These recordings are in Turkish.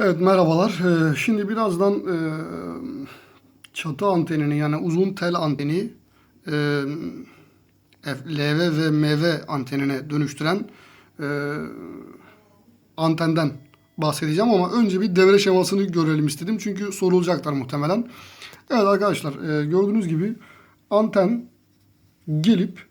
Evet merhabalar. Ee, Şimdi birazdan e, çatı antenini yani uzun tel anteni e, LV ve MV antenine dönüştüren e, antenden bahsedeceğim ama önce bir devre şemasını görelim istedim. Çünkü sorulacaklar muhtemelen. Evet arkadaşlar gördüğünüz gibi anten gelip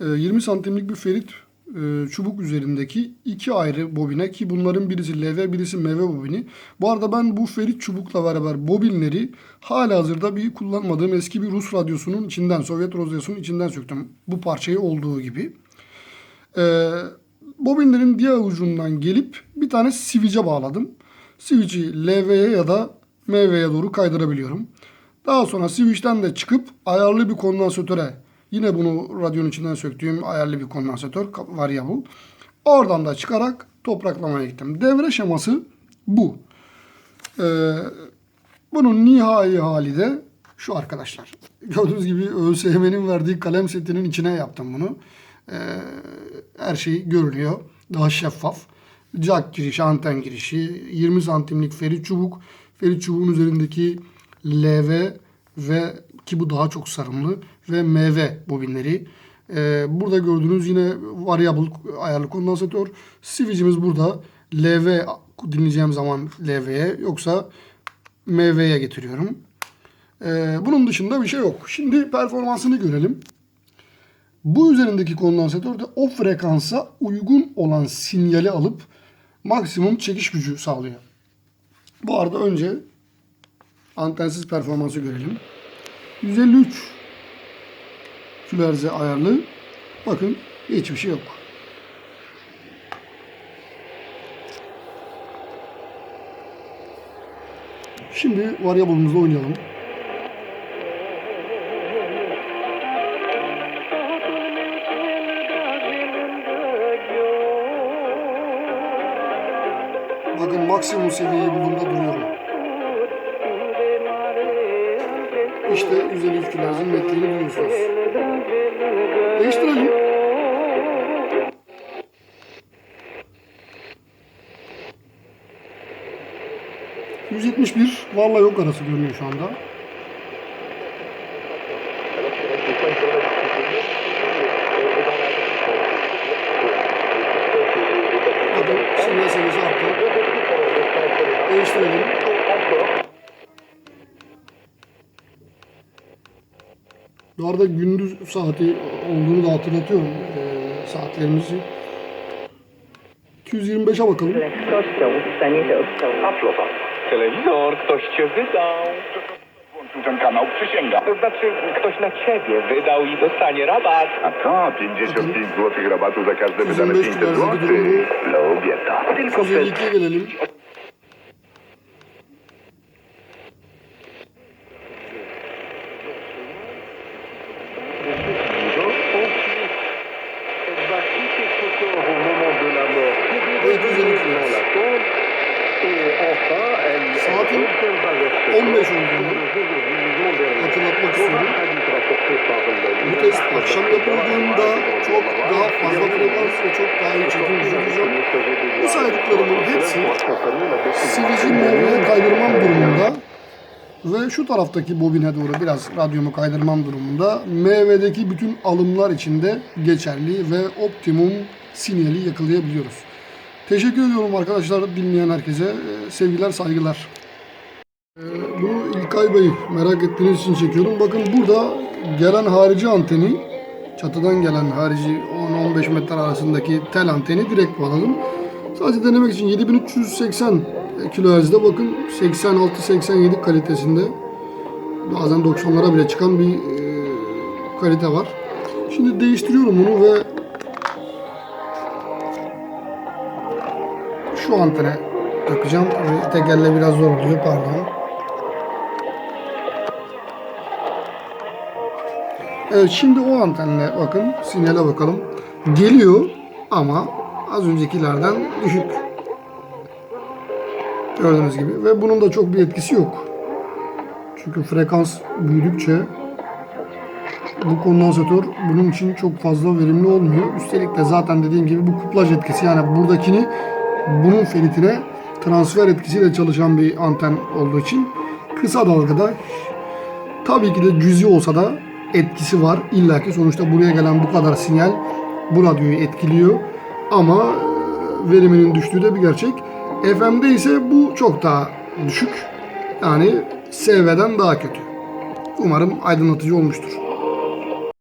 e, 20 santimlik bir ferit e, çubuk üzerindeki iki ayrı bobine ki bunların birisi LV birisi MV bobini. Bu arada ben bu ferit çubukla beraber bobinleri hala hazırda bir kullanmadığım eski bir Rus radyosunun içinden Sovyet radyosunun içinden söktüm. Bu parçayı olduğu gibi. E, bobinlerin diğer ucundan gelip bir tane switch'e bağladım. Switch'i LV'ye ya da MV'ye doğru kaydırabiliyorum. Daha sonra switch'ten de çıkıp ayarlı bir kondansatöre yine bunu radyonun içinden söktüğüm ayarlı bir kondansatör variable. Oradan da çıkarak topraklamaya gittim. Devre şeması bu. Ee, bunun nihai hali de şu arkadaşlar. Gördüğünüz gibi ÖSYM'nin verdiği kalem setinin içine yaptım bunu. Ee, her şey görülüyor. Daha şeffaf. Jack girişi, anten girişi, 20 santimlik ferit çubuk. Ferit çubuğun üzerindeki LV ve ki bu daha çok sarımlı ve MV bobinleri. Ee, burada gördüğünüz yine variable ayarlı kondansatör. Switch'imiz burada. LV dinleyeceğim zaman LV'ye yoksa MV'ye getiriyorum. Ee, bunun dışında bir şey yok. Şimdi performansını görelim. Bu üzerindeki kondansatör de o frekansa uygun olan sinyali alıp maksimum çekiş gücü sağlıyor. Bu arada önce antensiz performansı görelim. 153 kilohertz'e ayarlı. Bakın hiçbir şey yok. Şimdi variable'ımızla oynayalım. Bakın maksimum seviyeyi bulduğumda duruyorum. İşte 153 kHz'in metreğini buluyorsunuz. Değiştirelim. ...171 vallahi yok arası görünüyor şu anda. Sinyal seviyesi arttı. Değiştirelim. Bu arada gündüz saati olduğunu da hatırlatıyorum ee, saatlerimizi. 225'e bakalım. lekkością stanie się odciął. Telewizor, ktoś cię wydał. Włączył ten kanał, przysięgam. To znaczy, ktoś na ciebie wydał i dostanie rabat. A co? 55 zł rabatu za każde wydane 25 500 zł? Lubię to. Tylko przez 252'ye gelelim. Leur 15 secret olduğunu hatırlatmak istiyorum. Bu test akşam yapıldığında çok daha fazla frekans ve çok daha iyi çekim düşüreceğim. Bu saydıklarımın hepsi Switch'in MV'ye kaydırmam durumunda ve şu taraftaki bobine doğru biraz radyomu kaydırmam durumunda MV'deki bütün alımlar içinde geçerli ve optimum sinyali yakalayabiliyoruz. Teşekkür ediyorum arkadaşlar dinleyen herkese. Sevgiler, saygılar. Bunu İlkay Bey merak ettiğiniz için çekiyorum. Bakın burada gelen harici anteni, çatıdan gelen harici 10-15 metre arasındaki tel anteni direkt bağladım. Sadece denemek için 7380 kHz'de bakın 86-87 kalitesinde bazen 90'lara bile çıkan bir e, kalite var. Şimdi değiştiriyorum bunu ve şu antene takacağım. Tabii tek elle biraz zor oluyor pardon. Evet şimdi o antenle bakın sinyale bakalım. Geliyor ama az öncekilerden düşük. Gördüğünüz gibi ve bunun da çok bir etkisi yok. Çünkü frekans büyüdükçe bu kondansatör bunun için çok fazla verimli olmuyor. Üstelik de zaten dediğim gibi bu kuplaj etkisi yani buradakini bunun feritine transfer etkisiyle çalışan bir anten olduğu için kısa dalgada tabii ki de cüzi olsa da etkisi var. İlla ki sonuçta buraya gelen bu kadar sinyal bu radyoyu etkiliyor. Ama e, veriminin düştüğü de bir gerçek. FM'de ise bu çok daha düşük. Yani SV'den daha kötü. Umarım aydınlatıcı olmuştur.